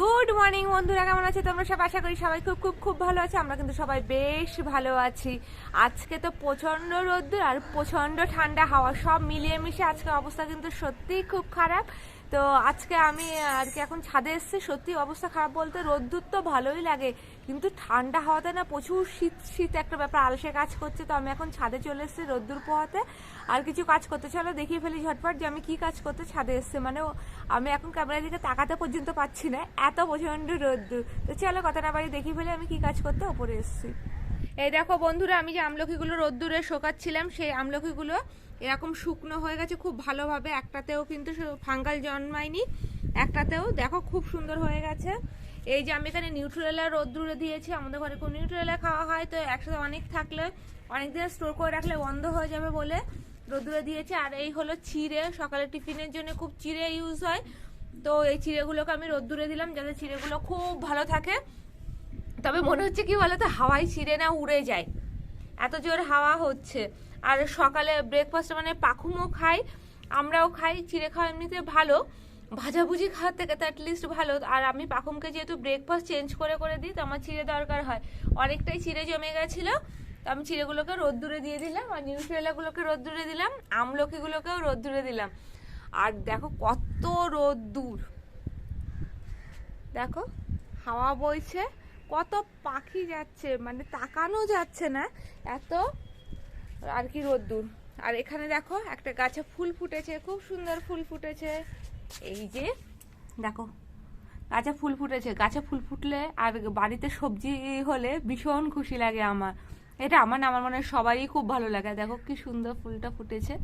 Good morning বন্ধুরা, কেমন আছে? তোমরা সব আশা করি সবাই খুব খুব খুব ভালো আছে। আমরা কিন্তু সবাই বেশ ভালো আছি। আজকে তো প্রচণ্ড রোদ্দুর আর প্রচণ্ড ঠান্ডা হাওয়া, সব মিলিয়ে মিশে আজকে অবস্থা কিন্তু সত্যিই খুব খারাপ। তো আজকে আমি আর কি এখন ছাদে এসেছি। সত্যি অবস্থা খারাপ বলতে রোদ্দুর তো ভালোই লাগে, কিন্তু ঠান্ডা হওয়াতে না প্রচুর শীত শীত একটা ব্যাপার, আলসে কাজ করছে, তো আমি এখন ছাদে চলে এসেছি রোদ্দুর পোহাতে। আর কিছু কাজ করতে, চলো দেখিয়ে ফেলি ঝটপট যে আমি কি কাজ করতে ছাদে এসছে। মানে আমি এখন ক্যামেরার দিকে তাকাতে পর্যন্ত পাচ্ছি না, এত প্রচণ্ড রোদ্দুর। তো চলো কথা না বাড়ি দেখিয়ে ফেলি আমি কি কাজ করতে ওপরে এসেছি। এই দেখো বন্ধুরা, আমি যে আমলকিগুলো রোদ্দুরে শোকাচ্ছিলাম, সেই আমলকিগুলো এরকম শুকনো হয়ে গেছে খুব ভালোভাবে। একটাতেও কিন্তু ফাঙ্গাল জন্মায়নি, একটাতেও দেখো খুব সুন্দর হয়ে গেছে। এই যে আমি এখানে নিউট্রেলা রোদ্দুরে দিয়েছি, আমাদের ঘরে কোনো নিউট্রেলা খাওয়া হয়, তো একসাথে অনেক থাকলে অনেক দিন স্টোর করে রাখলে বন্ধ হয়ে যাবে বলে রোদ্দুরে দিয়েছি। আর এই হলো চিড়ে, সকালে টিফিনের জন্য খুব চিড়ে ইউজ হয়। তো এই চিড়েগুলোকে আমি রোদ্দুরে দিলাম, যাতে চিড়েগুলো খুব ভালো থাকে। তবে মনে হচ্ছে কি বলতো, হাওয়ায় ছিঁড়ে না, উড়ে যায়। এত জোর হাওয়া হচ্ছে। আর সকালে ব্রেকফাস্ট মানে পাখুমও খাই, আমরাও খাই চিড়ে খাওয়া এমনিতে ভালো। ভাজাভুজি খাওয়ার থেকে তো অ্যাটলিস্ট ভালো। আর আমি পাখুমকে যেহেতু ব্রেকফাস্ট চেঞ্জ করে করে দিই, তো আমার চিড়ে দরকার হয়। অনেকটাই চিড়ে জমে গেছিল, তো আমি চিড়েগুলোকে রোদ্দুরে দিয়ে দিলাম, আর নিউট্রেলাগুলোকে রোদ্দুরে দিলাম, আমলকিগুলোকেও রোদ্দুরে দিলাম। আর দেখো কত রোদ্দুর। দেখো, হাওয়া বইছে। কত পাখি যাচ্ছে মানে তাকানো যাচ্ছে না, এত আর কি রোদ্দুর। আর এখানে দেখো, একটা গাছে ফুল ফুটেছে, খুব সুন্দর ফুল ফুটেছে। এই যে, দেখো, গাছে ফুল ফুটেছে। গাছে ফুল ফুটলে আর বাড়িতে সবজি হলে ভীষণ খুশি লাগে আমার। এটা আমার না, আমার মনে হয় সবারই খুব ভালো লাগে। দেখো কি সুন্দর ফুলটা ফুটেছে।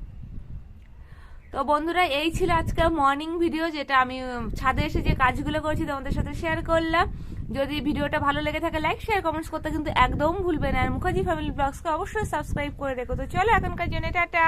তো বন্ধুরা, এই ছিল আজকে মর্নিং ভিডিও যেটা আমি ছাদে এসে যে কাজগুলো করেছি তোমাদের সাথে শেয়ার করলাম। যদি ভিডিওটা ভালো লেগে থাকে লাইক শেয়ার কমেন্টস করতে কিন্তু একদম ভুলবে না। আর মুখার্জি ফ্যামিলি ব্লগসকে অবশ্যই সাবস্ক্রাইব করে রেখো। তো চলো, এখনকার জন্য টাটা।